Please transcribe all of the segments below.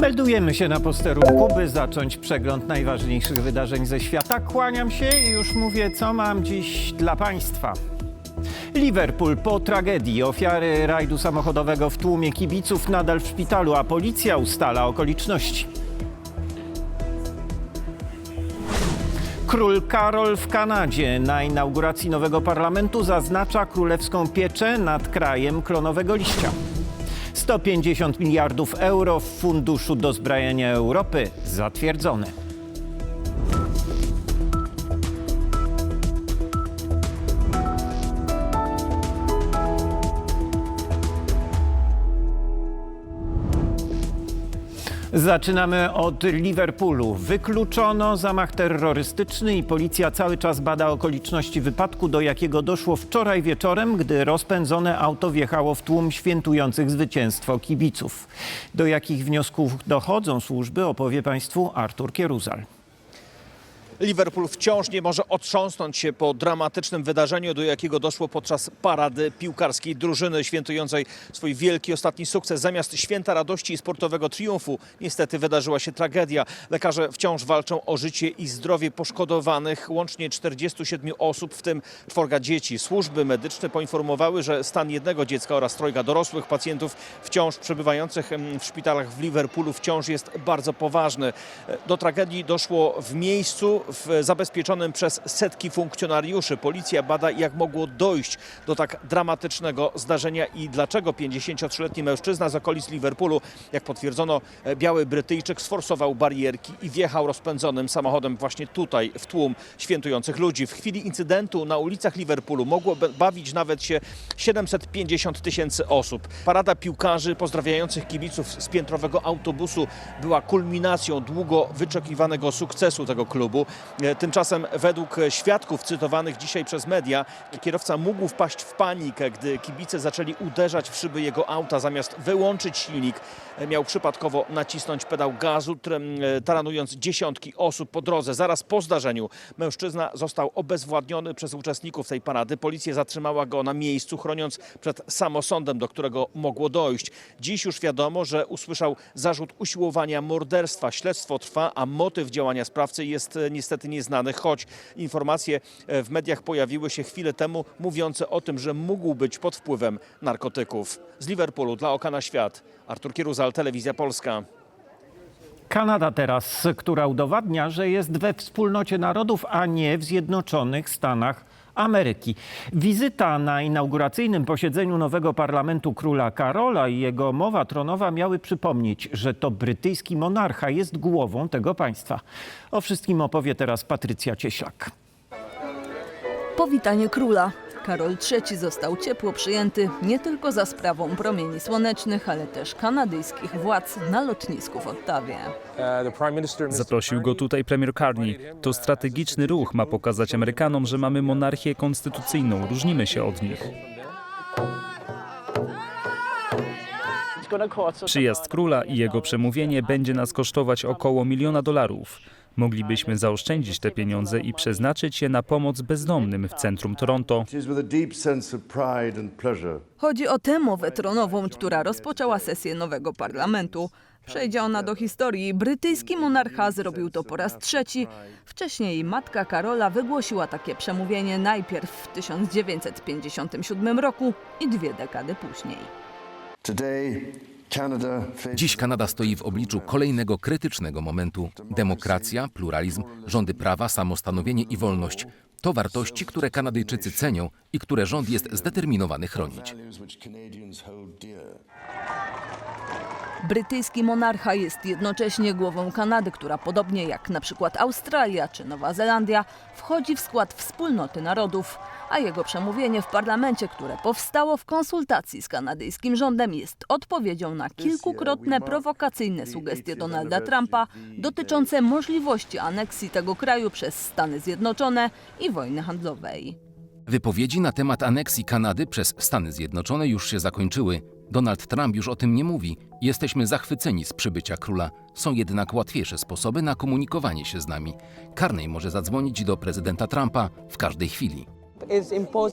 Meldujemy się na posterunku, by zacząć przegląd najważniejszych wydarzeń ze świata. Kłaniam się i już mówię, co mam dziś dla Państwa. Liverpool po tragedii ofiary rajdu samochodowego w tłumie kibiców nadal w szpitalu, a policja ustala okoliczności. Król Karol w Kanadzie na inauguracji nowego parlamentu zaznacza królewską pieczę nad krajem klonowego liścia. 150 miliardów euro w Funduszu Dozbrajania Europy zatwierdzone. Zaczynamy od Liverpoolu. Wykluczono zamach terrorystyczny i policja cały czas bada okoliczności wypadku, do jakiego doszło wczoraj wieczorem, gdy rozpędzone auto wjechało w tłum świętujących zwycięstwo kibiców. Do jakich wniosków dochodzą służby, opowie Państwu Artur Kieruzal. Liverpool wciąż nie może otrząsnąć się po dramatycznym wydarzeniu, do jakiego doszło podczas parady piłkarskiej drużyny świętującej swój wielki ostatni sukces. Zamiast święta radości i sportowego triumfu, niestety wydarzyła się tragedia. Lekarze wciąż walczą o życie i zdrowie poszkodowanych, łącznie 47 osób, w tym czworga dzieci. Służby medyczne poinformowały, że stan jednego dziecka oraz trojga dorosłych pacjentów wciąż przebywających em, w szpitalach w Liverpoolu wciąż jest bardzo poważny. Do tragedii doszło w miejscu w zabezpieczonym przez setki funkcjonariuszy. Policja bada, jak mogło dojść do tak dramatycznego zdarzenia i dlaczego 53-letni mężczyzna z okolic Liverpoolu, jak potwierdzono, e, biały Brytyjczyk sforsował barierki i wjechał rozpędzonym samochodem właśnie tutaj w tłum świętujących ludzi. W chwili incydentu na ulicach Liverpoolu mogło bawić nawet się 750 tysięcy osób. Parada piłkarzy pozdrawiających kibiców z piętrowego autobusu była kulminacją długo wyczekiwanego sukcesu tego klubu. E, Tymczasem według świadków cytowanych dzisiaj przez media, kierowca mógł wpaść w panikę, gdy kibice zaczęli uderzać w szyby jego auta. Zamiast wyłączyć silnik, miał przypadkowo nacisnąć pedał gazu, e, taranując dziesiątki osób po drodze. Zaraz po zdarzeniu mężczyzna został obezwładniony przez uczestników tej parady. Policja zatrzymała go na miejscu, chroniąc przed samosądem, do którego mogło dojść. Dziś już wiadomo, że usłyszał zarzut usiłowania morderstwa. Śledztwo trwa, a motyw działania sprawcy jest e, niestety nieznany, choć informacje e, w mediach pojawiły się chwilę temu mówiące o tym, że mógł być pod wpływem narkotyków. Z Liverpoolu dla Oka na Świat. Artur Kieruzal, Telewizja Polska. Kanada teraz, która udowadnia, że jest we wspólnocie narodów, a nie w Zjednoczonych Stanach Ameryki. Wizyta na inauguracyjnym posiedzeniu nowego parlamentu króla Karola i jego mowa tronowa miały przypomnieć, że to brytyjski monarcha jest głową tego państwa. O wszystkim opowie teraz Patrycja Cieślak. Powitanie króla. Karol III został ciepło przyjęty nie tylko za sprawą promieni słonecznych, ale też kanadyjskich władz na lotnisku w Ottawie. Zaprosił go tutaj premier Carney. To strategiczny ruch ma pokazać Amerykanom, że mamy monarchię konstytucyjną, różnimy się od nich. Przyjazd króla i jego przemówienie będzie nas kosztować około miliona dolarów. Moglibyśmy zaoszczędzić te pieniądze i przeznaczyć je na pomoc bezdomnym w centrum Toronto. Chodzi o tę mowę tronową, która rozpoczęła sesję nowego parlamentu. Przejdzie ona do historii. Brytyjski monarcha zrobił to po raz trzeci. Wcześniej matka Karola wygłosiła takie przemówienie najpierw w 1957 roku i dwie dekady później. Today, Dziś Kanada stoi w obliczu kolejnego krytycznego momentu. Demokracja, pluralizm, rządy prawa, samostanowienie i wolność to wartości, które Kanadyjczycy cenią i które rząd jest zdeterminowany chronić. Brytyjski monarcha jest jednocześnie głową Kanady, która podobnie jak na przykład Australia czy Nowa Zelandia wchodzi w skład wspólnoty narodów, a jego przemówienie w parlamencie, które powstało w konsultacji z kanadyjskim rządem, jest odpowiedzią na kilkukrotne prowokacyjne sugestie Donalda Trumpa dotyczące możliwości aneksji tego kraju przez Stany Zjednoczone i wojny handlowej. Wypowiedzi na temat aneksji Kanady przez Stany Zjednoczone już się zakończyły. Donald Trump już o tym nie mówi. Jesteśmy zachwyceni z przybycia króla. Są jednak łatwiejsze sposoby na komunikowanie się z nami. Carney może zadzwonić do prezydenta Trumpa w każdej chwili.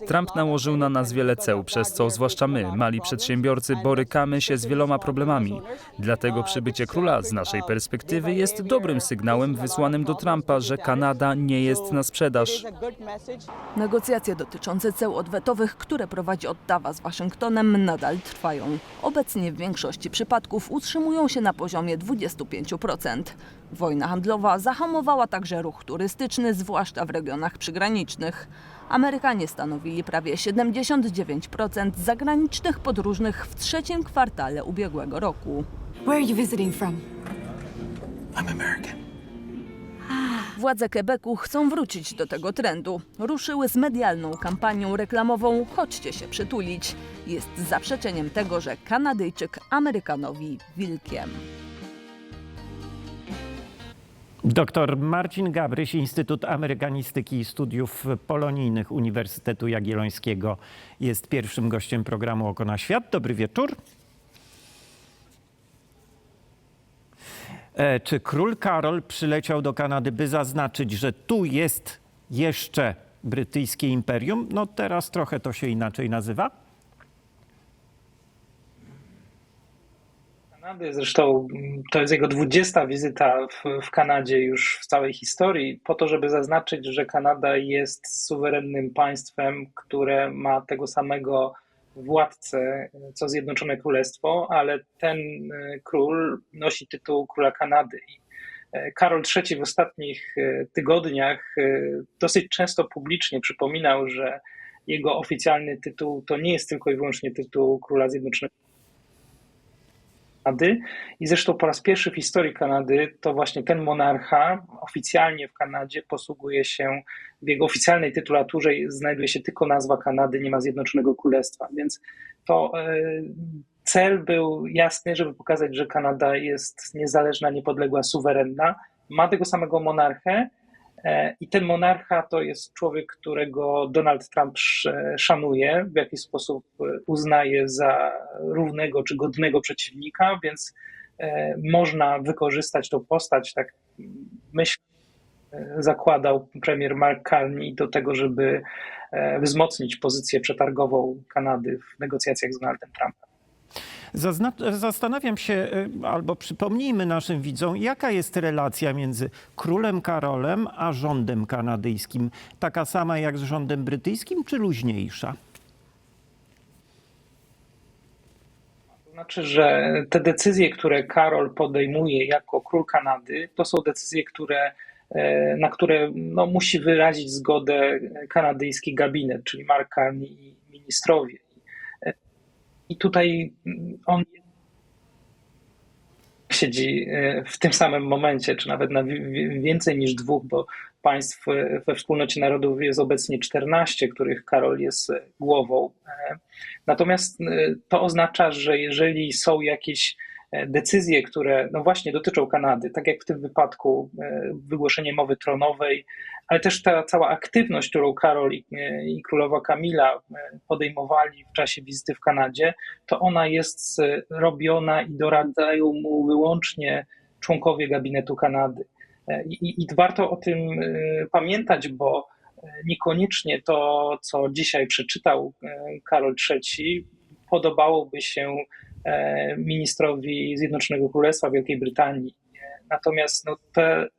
Trump nałożył na nas wiele ceł, przez co zwłaszcza my, mali przedsiębiorcy, borykamy się z wieloma problemami. Dlatego przybycie króla z naszej perspektywy jest dobrym sygnałem wysłanym do Trumpa, że Kanada nie jest na sprzedaż. Negocjacje dotyczące ceł odwetowych, które prowadzi Ottawa z Waszyngtonem, nadal trwają. Obecnie w większości przypadków utrzymują się na poziomie 25%. Wojna handlowa zahamowała także ruch turystyczny, zwłaszcza w regionach przygranicznych. Amerykanie stanowili prawie 79% zagranicznych podróżnych w trzecim kwartale ubiegłego roku. Where are you visiting from? Władze Quebecu chcą wrócić do tego trendu. Ruszyły z medialną kampanią reklamową Chodźcie się przytulić. Jest zaprzeczeniem tego, że Kanadyjczyk Amerykanowi wilkiem. Dr Marcin Gabryś, Instytut Amerykanistyki i Studiów Polonijnych Uniwersytetu Jagiellońskiego jest pierwszym gościem programu Oko na Świat. Dobry wieczór. E, Czy król Karol przyleciał do Kanady, by zaznaczyć, że tu jest jeszcze brytyjskie imperium? No teraz trochę to się inaczej nazywa. Kanady. Zresztą mm, to jest jego 20 wizyta w, w Kanadzie już w całej historii, po to, żeby zaznaczyć, że Kanada jest suwerennym państwem, które ma tego samego władcę co Zjednoczone Królestwo, ale ten e, król nosi tytuł króla Kanady. E, Karol III w ostatnich e, tygodniach dosyć często publicznie przypominał, że jego oficjalny tytuł to nie jest tylko i wyłącznie tytuł króla Zjednoczonego Kanady. I zresztą po raz pierwszy w historii Kanady to właśnie ten monarcha oficjalnie w Kanadzie posługuje się, w jego oficjalnej tytulaturze znajduje się tylko nazwa Kanady, nie ma Zjednoczonego Królestwa. Więc to e, cel był jasny, żeby pokazać, że Kanada jest niezależna, niepodległa, suwerenna. Ma tego samego monarchę. E, I ten monarcha to jest człowiek, którego Donald Trump sz- szanuje, w jakiś sposób e, uznaje za równego czy godnego przeciwnika, więc e, można wykorzystać tą postać, tak myślę, zakładał premier Mark Carney do tego, żeby wzmocnić pozycję przetargową Kanady w negocjacjach z Donaldem Trumpem. Zazna- zastanawiam się, y, albo przypomnijmy naszym widzom, jaka jest relacja między królem Karolem a rządem kanadyjskim? Taka sama jak z rządem brytyjskim, czy luźniejsza? Znaczy, że te decyzje, które Karol podejmuje jako król Kanady, to są decyzje, które, e, na które no, musi wyrazić zgodę kanadyjski gabinet, czyli Mark Carney i ministrowie. I tutaj on siedzi e, w tym samym momencie, czy nawet na wi- wi- więcej niż dwóch, bo państw e, we wspólnocie narodów jest obecnie 14, których Karol jest e, głową. Natomiast to oznacza, że jeżeli są jakieś decyzje, które no właśnie dotyczą Kanady, tak jak w tym wypadku wygłoszenie mowy tronowej, ale też ta cała aktywność, którą Karol i, e, i królowa Kamila e, podejmowali w czasie wizyty w Kanadzie, to ona jest e, robiona i doradzają mu wyłącznie członkowie gabinetu Kanady. I, i warto o tym pamiętać, bo niekoniecznie to, co dzisiaj przeczytał Karol III, podobałoby się ministrowi Zjednoczonego Królestwa Wielkiej Brytanii. Natomiast no, te e,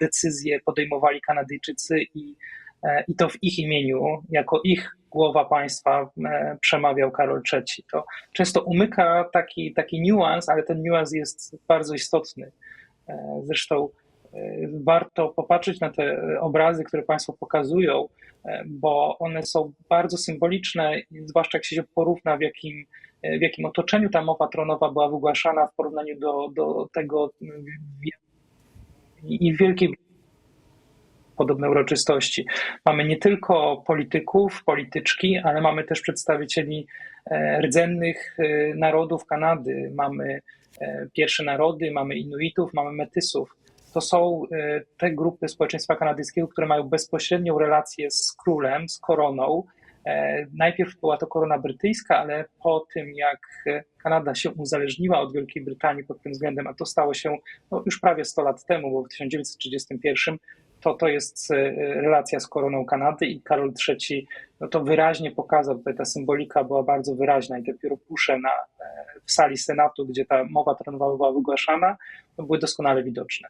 decyzje podejmowali Kanadyjczycy i, e, i to w ich imieniu, jako ich głowa państwa e, przemawiał Karol III. To często umyka taki, taki niuans, ale ten niuans jest bardzo istotny. Zresztą warto popatrzeć na te obrazy, które Państwo pokazują, bo one są bardzo symboliczne, zwłaszcza jak się porówna, w jakim, w jakim otoczeniu ta mowa tronowa była wygłaszana w porównaniu do, do tego w- i wielkiej podobne uroczystości. Mamy nie tylko polityków, polityczki, ale mamy też przedstawicieli e, rdzennych e, narodów Kanady. Mamy e, pierwsze narody, mamy Inuitów, mamy Metysów. To są e, te grupy społeczeństwa kanadyjskiego, które mają bezpośrednią relację z królem, z koroną. E, Najpierw była to korona brytyjska, ale po tym jak Kanada się uzależniła od Wielkiej Brytanii pod tym względem, a to stało się no, już prawie 100 lat temu, bo w 1931 to, to jest e, relacja z koroną Kanady i Karol III no to wyraźnie pokazał, tutaj ta symbolika była bardzo wyraźna i dopiero pusze na, e, w sali Senatu, gdzie ta mowa tronowa była wygłaszana, no były doskonale widoczne.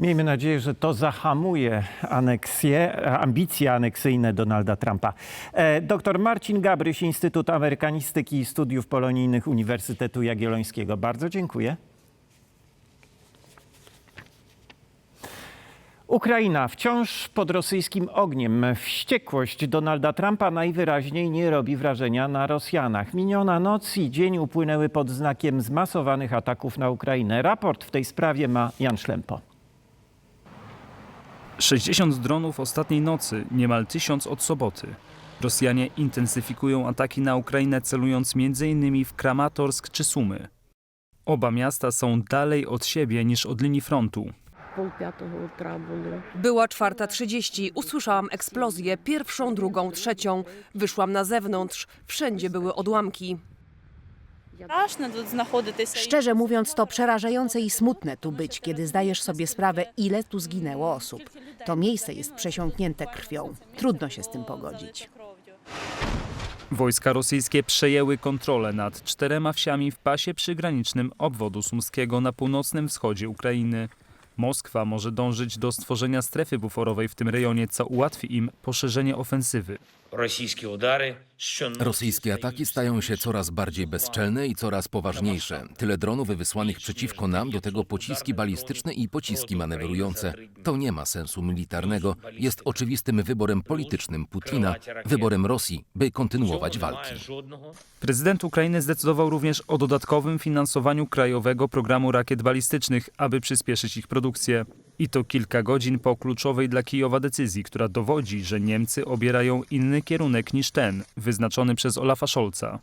Miejmy nadzieję, że to zahamuje aneksję, ambicje aneksyjne Donalda Trumpa. E, Dr Marcin Gabryś, Instytut Amerykanistyki i Studiów Polonijnych Uniwersytetu Jagiellońskiego. Bardzo dziękuję. Ukraina wciąż pod rosyjskim ogniem. Wściekłość Donalda Trumpa najwyraźniej nie robi wrażenia na Rosjanach. Miniona noc i dzień upłynęły pod znakiem zmasowanych ataków na Ukrainę. Raport w tej sprawie ma Jan Szlempo. 60 dronów ostatniej nocy, niemal 1000 od soboty. Rosjanie intensyfikują ataki na Ukrainę, celując m.in. w Kramatorsk czy Sumy. Oba miasta są dalej od siebie niż od linii frontu. Była czwarta trzydzieści. Usłyszałam eksplozję, pierwszą, drugą, trzecią. Wyszłam na zewnątrz. Wszędzie były odłamki. Szczerze mówiąc, to przerażające i smutne tu być, kiedy zdajesz sobie sprawę, ile tu zginęło osób. To miejsce jest przesiąknięte krwią. Trudno się z tym pogodzić. Wojska rosyjskie przejęły kontrolę nad czterema wsiami w pasie przygranicznym obwodu sumskiego na północnym wschodzie Ukrainy. Moskwa może dążyć do stworzenia strefy buforowej w tym rejonie, co ułatwi im poszerzenie ofensywy. Rosyjskie ataki stają się coraz bardziej bezczelne i coraz poważniejsze. Tyle dronów wysłanych przeciwko nam, do tego pociski balistyczne i pociski manewrujące. To nie ma sensu militarnego. Jest oczywistym wyborem politycznym Putina, wyborem Rosji, by kontynuować walki. Prezydent Ukrainy zdecydował również o dodatkowym finansowaniu krajowego programu rakiet balistycznych, aby przyspieszyć ich produkcję. I to kilka godzin po kluczowej dla Kijowa decyzji, która dowodzi, że Niemcy obierają inny kierunek niż ten, wyznaczony przez Olafa Scholza.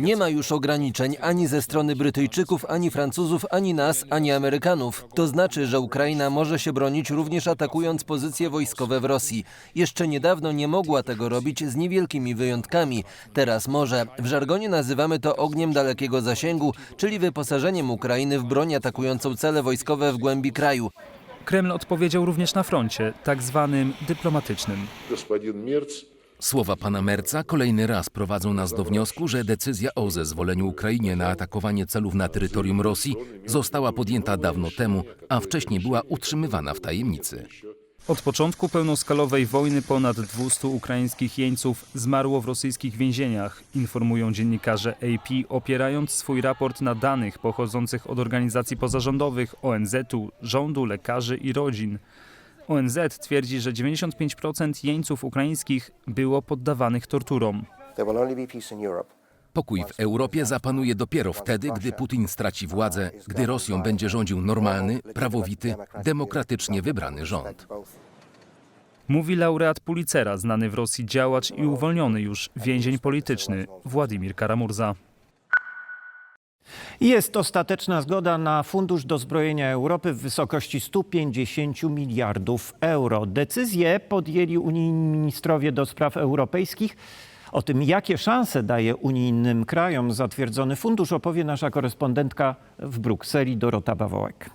Nie ma już ograniczeń ani ze strony Brytyjczyków, ani Francuzów, ani nas, ani Amerykanów. To znaczy, że Ukraina może się bronić również atakując pozycje wojskowe w Rosji. Jeszcze niedawno nie mogła tego robić z niewielkimi wyjątkami. Teraz może. W żargonie nazywamy to ogniem dalekiego zasięgu, czyli wyposażeniem Ukrainy w broń atakującą cele wojskowe w głębi kraju. Kreml odpowiedział również na froncie, tak zwanym dyplomatycznym. Słowa pana Merca kolejny raz prowadzą nas do wniosku, że decyzja o zezwoleniu Ukrainie na atakowanie celów na terytorium Rosji została podjęta dawno temu, a wcześniej była utrzymywana w tajemnicy. Od początku pełnoskalowej wojny ponad 200 ukraińskich jeńców zmarło w rosyjskich więzieniach, informują dziennikarze AP, opierając swój raport na danych pochodzących od organizacji pozarządowych, ONZ-u, rządu, lekarzy i rodzin. ONZ twierdzi, że 95% jeńców ukraińskich było poddawanych torturom. Pokój w Europie zapanuje dopiero wtedy, gdy Putin straci władzę, gdy Rosją będzie rządził normalny, prawowity, demokratycznie wybrany rząd. Mówi laureat Pulitzera, znany w Rosji działacz i uwolniony już więzień polityczny Władimir Karamurza. Jest ostateczna zgoda na Fundusz Dozbrojenia Europy w wysokości 150 miliardów euro. Decyzję podjęli unijni ministrowie do spraw europejskich. O tym, jakie szanse daje unijnym krajom zatwierdzony fundusz, opowie nasza korespondentka w Brukseli Dorota Bawołek.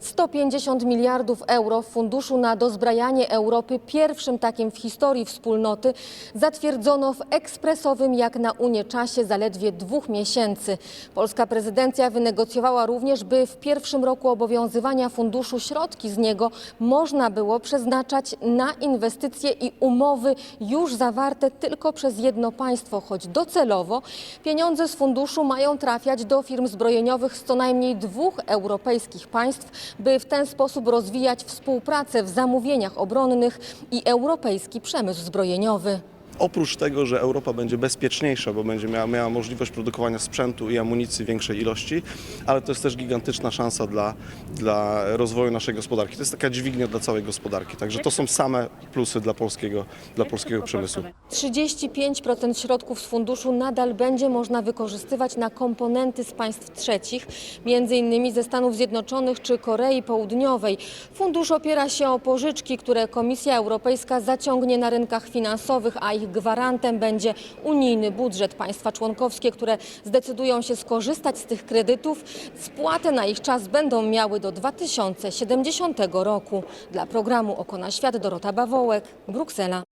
150 miliardów euro w funduszu na dozbrajanie Europy, pierwszym takim w historii wspólnoty, zatwierdzono w ekspresowym jak na Unię czasie zaledwie dwóch miesięcy. Polska prezydencja wynegocjowała również, by w pierwszym roku obowiązywania funduszu środki z niego można było przeznaczać na inwestycje i umowy już zawarte tylko przez jedno państwo, choć docelowo pieniądze z funduszu mają trafiać do firm zbrojeniowych z co najmniej dwóch europejskich państw, by w ten sposób rozwijać współpracę w zamówieniach obronnych i europejski przemysł zbrojeniowy. Oprócz tego, że Europa będzie bezpieczniejsza, bo będzie miała, miała możliwość produkowania sprzętu i amunicji w większej ilości, ale to jest też gigantyczna szansa dla, dla rozwoju naszej gospodarki. To jest taka dźwignia dla całej gospodarki. Także to są same plusy dla polskiego, dla polskiego przemysłu. 35% środków z funduszu nadal będzie można wykorzystywać na komponenty z państw trzecich, między innymi ze Stanów Zjednoczonych czy Korei Południowej. Fundusz opiera się o pożyczki, które Komisja Europejska zaciągnie na rynkach finansowych, a ich ich gwarantem będzie unijny budżet. Państwa członkowskie, które zdecydują się skorzystać z tych kredytów, spłatę na ich czas będą miały do 2070 roku. Dla programu Oko na Świat Dorota Bawołek, Bruksela.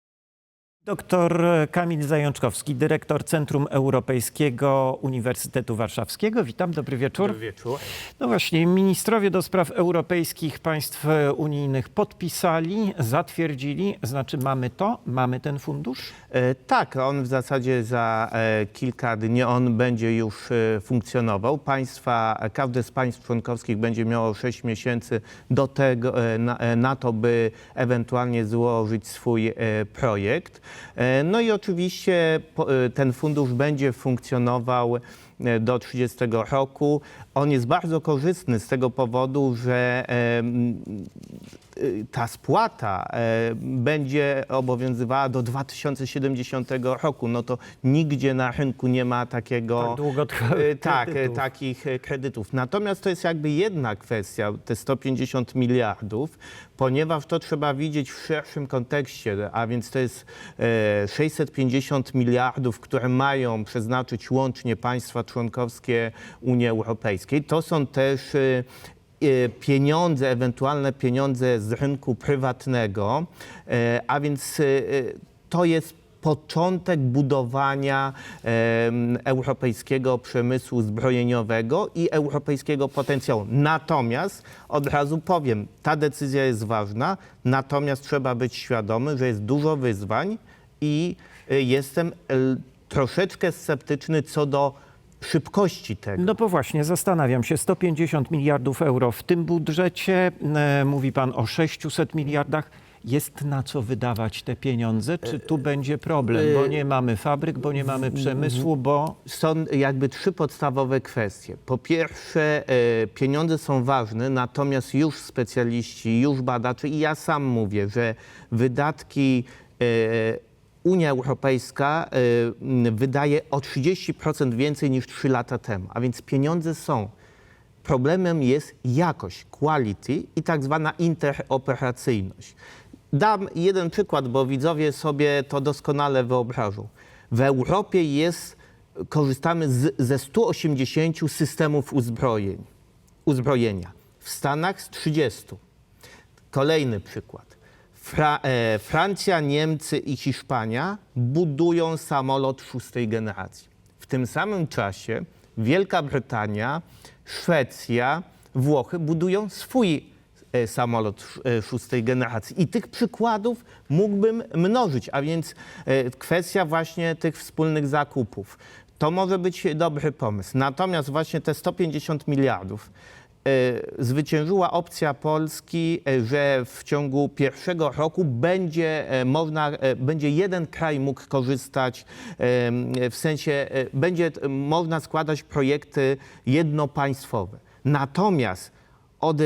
Doktor Kamil Zajączkowski, dyrektor Centrum Europejskiego Uniwersytetu Warszawskiego. Witam, dobry wieczór. Dobry wieczór. No właśnie, ministrowie do spraw europejskich państw unijnych podpisali, zatwierdzili, znaczy mamy to, mamy ten fundusz? E, tak, on w zasadzie za e, kilka dni on będzie już e, funkcjonował. Państwa, każde z państw członkowskich będzie miało 6 miesięcy do tego, na, na to, by ewentualnie złożyć swój projekt. E, no i oczywiście e, ten fundusz będzie funkcjonował e, do 30 roku. On jest bardzo korzystny z tego powodu, że ta spłata e, będzie obowiązywała do 2070 roku. No to nigdzie na rynku nie ma takiego. Tak e, Tak, e, kredytów. takich e, kredytów. Natomiast to jest jakby jedna kwestia, te 150 miliardów, ponieważ to trzeba widzieć w szerszym kontekście, a więc to jest e, 650 miliardów, które mają przeznaczyć łącznie państwa członkowskie Unii Europejskiej. To są też e, e, pieniądze, ewentualne pieniądze z rynku prywatnego, e, a więc e, to jest początek budowania europejskiego przemysłu zbrojeniowego i europejskiego potencjału. Natomiast od razu powiem, ta decyzja jest ważna, natomiast trzeba być świadomy, że jest dużo wyzwań i y, jestem troszeczkę sceptyczny co do szybkości tego. No bo właśnie, zastanawiam się, 150 miliardów euro w tym budżecie, e, mówi pan o 600 miliardach. Jest na co wydawać te pieniądze? Czy tu będzie problem? Bo nie mamy fabryk, bo nie mamy przemysłu, bo Są jakby trzy podstawowe kwestie. Po pierwsze, e, pieniądze są ważne, natomiast już specjaliści, już badacze i ja sam mówię, że wydatki e, Unia Europejska m, wydaje o 30% więcej niż 3 lata temu, a więc pieniądze są. Problemem jest jakość, quality i tak zwana interoperacyjność. Dam jeden przykład, bo widzowie sobie to doskonale wyobrażą. W Europie jest, korzystamy z, ze 180 systemów uzbrojeń, uzbrojenia. W Stanach z 30. Kolejny przykład. Fra, e, Francja, Niemcy i Hiszpania budują samolot szóstej generacji. W tym samym czasie Wielka Brytania, Szwecja, Włochy budują swój e, samolot e, szóstej generacji. I tych przykładów mógłbym mnożyć, a więc e, kwestia właśnie tych wspólnych zakupów. To może być dobry pomysł. Natomiast właśnie te 150 miliardów zwyciężyła opcja Polski, e, że w ciągu pierwszego roku będzie e, można, e, będzie jeden kraj mógł korzystać, w sensie e, będzie można składać projekty jednopaństwowe. Natomiast od, e,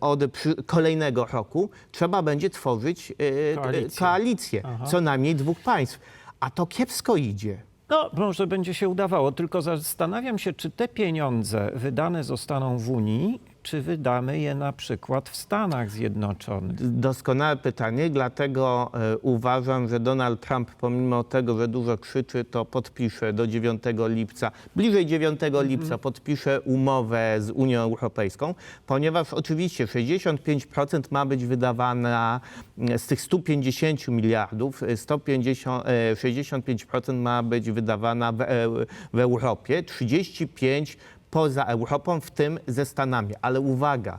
od kolejnego roku trzeba będzie tworzyć e, Koalicję. koalicję co najmniej dwóch państw. A to kiepsko idzie. No, może będzie się udawało, tylko zastanawiam się, czy te pieniądze wydane zostaną w Unii, czy wydamy je na przykład w Stanach Zjednoczonych. Doskonałe pytanie, dlatego e, uważam, że Donald Trump, pomimo tego, że dużo krzyczy, to podpisze do 9 lipca, bliżej 9 lipca podpisze umowę z Unią Europejską, ponieważ oczywiście 65% ma być wydawane mm, z tych 150 miliardów, e, 150, e, 65% ma być wydawana w, e, w Europie, 35% poza Europą, w tym ze Stanami. Ale uwaga,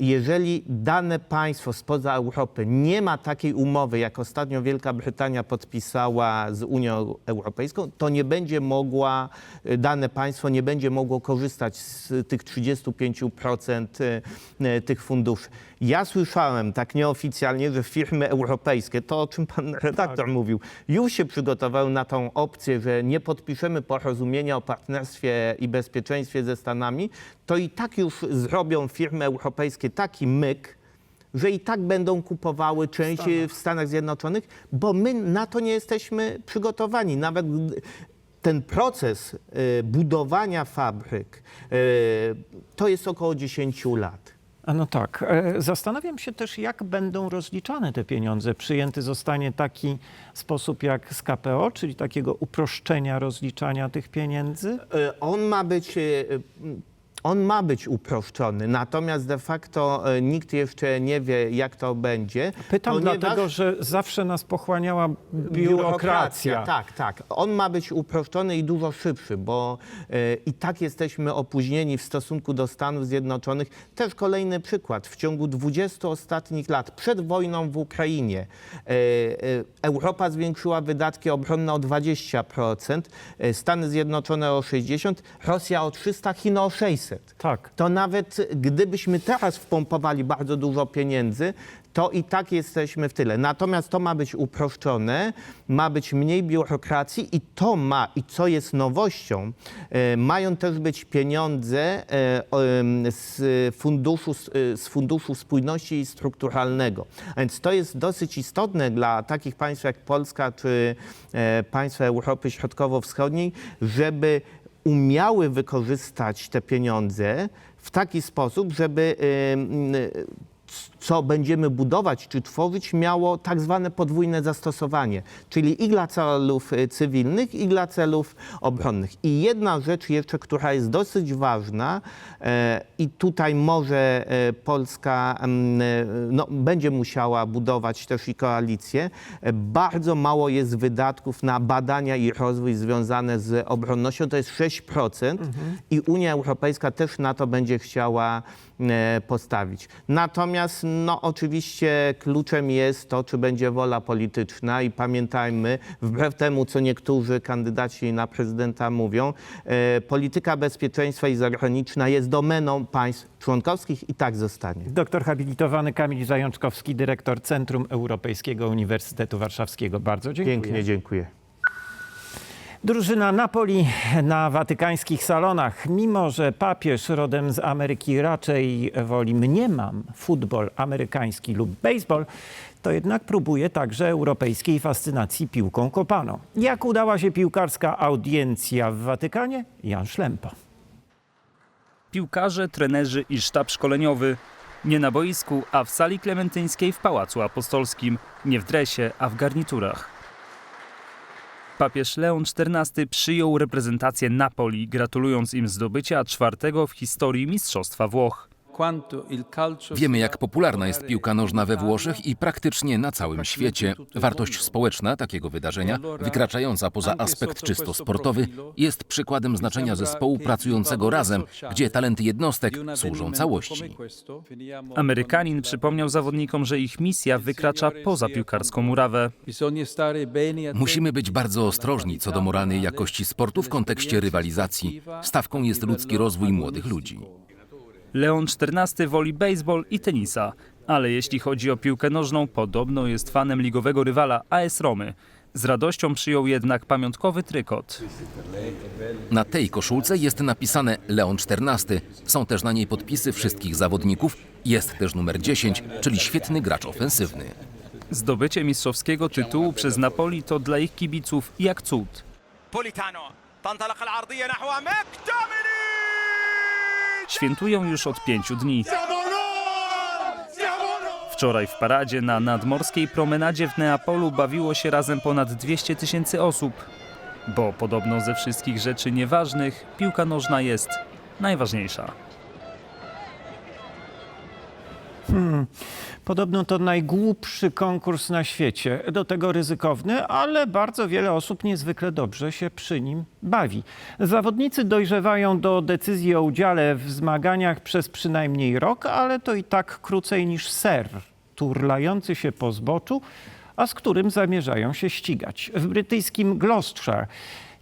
jeżeli dane państwo spoza Europy nie ma takiej umowy, jak ostatnio Wielka Brytania podpisała z Unią Europejską, to nie będzie mogła, e, dane państwo nie będzie mogło korzystać z tych 35% e, e, tych funduszy. Ja słyszałem tak nieoficjalnie, że firmy europejskie, to o czym pan redaktor mówił, już się przygotowały na tą opcję, że nie podpiszemy porozumienia o partnerstwie i bezpieczeństwie ze Stanami, to i tak już zrobią firmy europejskie taki myk, że i tak będą kupowały części w Stanach Zjednoczonych, bo my na to nie jesteśmy przygotowani. Nawet ten proces e, budowania fabryk e, to jest około 10 lat. No tak. E, Zastanawiam się też, jak będą rozliczane te pieniądze. Przyjęty zostanie taki sposób jak z KPO, czyli takiego uproszczenia rozliczania tych pieniędzy? E, On ma być. On ma być uproszczony, natomiast de facto e, nikt jeszcze nie wie, jak to będzie. Pytam ponieważ- dlatego, że zawsze nas pochłaniała biurokracja. Tak, tak. On ma być uproszczony i dużo szybszy, bo e, i tak jesteśmy opóźnieni w stosunku do Stanów Zjednoczonych. Też kolejny przykład. W ciągu 20 ostatnich lat, przed wojną w Ukrainie, e, Europa zwiększyła wydatki obronne o 20%, e, Stany Zjednoczone o 60%, Rosja o 300, Chiny o 600. Tak. To nawet gdybyśmy teraz wpompowali bardzo dużo pieniędzy, to i tak jesteśmy w tyle. Natomiast to ma być uproszczone, ma być mniej biurokracji i to ma, i co jest nowością, e, mają też być pieniądze e, z funduszu, s- e, z funduszu Spójności Strukturalnego. A Więc to jest dosyć istotne dla takich państw jak Polska czy e, państwa Europy Środkowo-Wschodniej, żeby umiały wykorzystać te pieniądze w taki sposób, żeby co będziemy budować czy tworzyć, miało tak zwane podwójne zastosowanie, czyli i dla celów y, cywilnych, i dla celów obronnych. I jedna rzecz jeszcze, która jest dosyć ważna e, i tutaj może e, Polska e, no, będzie musiała budować też i koalicję. E, Bardzo mało jest wydatków na badania i rozwój związane z obronnością, to jest 6% i Unia Europejska też na to będzie chciała postawić. Natomiast no, oczywiście kluczem jest to, czy będzie wola polityczna i pamiętajmy, wbrew temu, co niektórzy kandydaci na prezydenta mówią, e, polityka bezpieczeństwa i zagraniczna jest domeną państw członkowskich i tak zostanie. Doktor habilitowany Kamil Zajączkowski, dyrektor Centrum Europejskiego Uniwersytetu Warszawskiego. Bardzo dziękuję. Pięknie dziękuję. Drużyna Napoli na watykańskich salonach. Mimo, że papież rodem z Ameryki raczej woli mniemam futbol amerykański lub baseball, to jednak próbuje także europejskiej fascynacji piłką kopaną. Jak udała się piłkarska audiencja w Watykanie? Jan Szlempa. Piłkarze, trenerzy i sztab szkoleniowy. Nie na boisku, a w sali klementyńskiej w Pałacu Apostolskim. Nie w dresie, a w garniturach. Papież Leon XIV przyjął reprezentację Napoli, gratulując im zdobycia czwartego w historii Mistrzostwa Włoch. Wiemy, jak popularna jest piłka nożna we Włoszech i praktycznie na całym świecie. Wartość społeczna takiego wydarzenia, wykraczająca poza aspekt czysto sportowy, jest przykładem znaczenia zespołu pracującego razem, gdzie talenty jednostek służą całości. Amerykanin przypomniał zawodnikom, że ich misja wykracza poza piłkarską murawę. Musimy być bardzo ostrożni co do moralnej jakości sportu w kontekście rywalizacji. Stawką jest ludzki rozwój młodych ludzi. Leon XIV woli baseball i tenisa, ale jeśli chodzi o piłkę nożną, podobno jest fanem ligowego rywala AS Romy. Z radością przyjął jednak pamiątkowy trykot. Na tej koszulce jest napisane Leon XIV. Są też na niej podpisy wszystkich zawodników. Jest też numer 10, czyli świetny gracz ofensywny. Zdobycie mistrzowskiego tytułu przez Napoli to dla ich kibiców jak cud. بوليتانو تنطلق العرضية نحو مكتوميني Świętują już od pięciu dni. Wczoraj w paradzie na nadmorskiej promenadzie w Neapolu bawiło się razem ponad 200 tysięcy osób. Bo podobno ze wszystkich rzeczy nieważnych piłka nożna jest najważniejsza. Hmm. Podobno to najgłupszy konkurs na świecie, do tego ryzykowny, ale bardzo wiele osób niezwykle dobrze się przy nim bawi. Zawodnicy dojrzewają do decyzji o udziale w zmaganiach przez przynajmniej rok, ale to i tak krócej niż ser, turlający się po zboczu, a z którym zamierzają się ścigać. W brytyjskim Gloucestershire,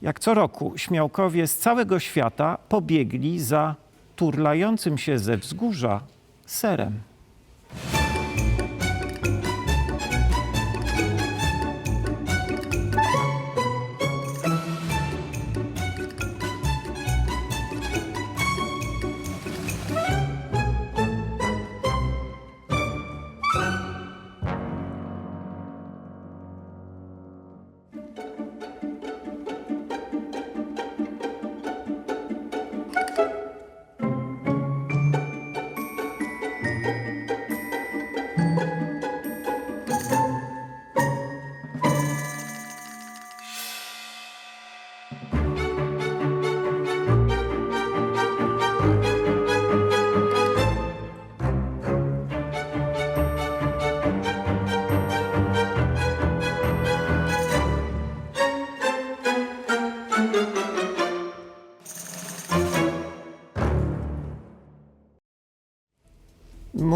jak co roku, śmiałkowie z całego świata pobiegli za turlającym się ze wzgórza serem.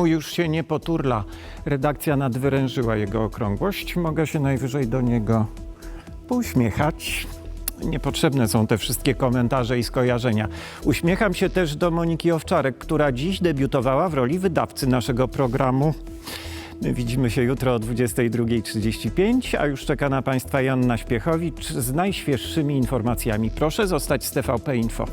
Mu już się nie poturla. Redakcja nadwyrężyła jego okrągłość. Mogę się najwyżej do niego uśmiechać. Niepotrzebne są te wszystkie komentarze i skojarzenia. Uśmiecham się też do Moniki Owczarek, która dziś debiutowała w roli wydawcy naszego programu. My widzimy się jutro o 22.35, a już czeka na Państwa Joanna Śpiechowicz z najświeższymi informacjami. Proszę zostać z TVP Info.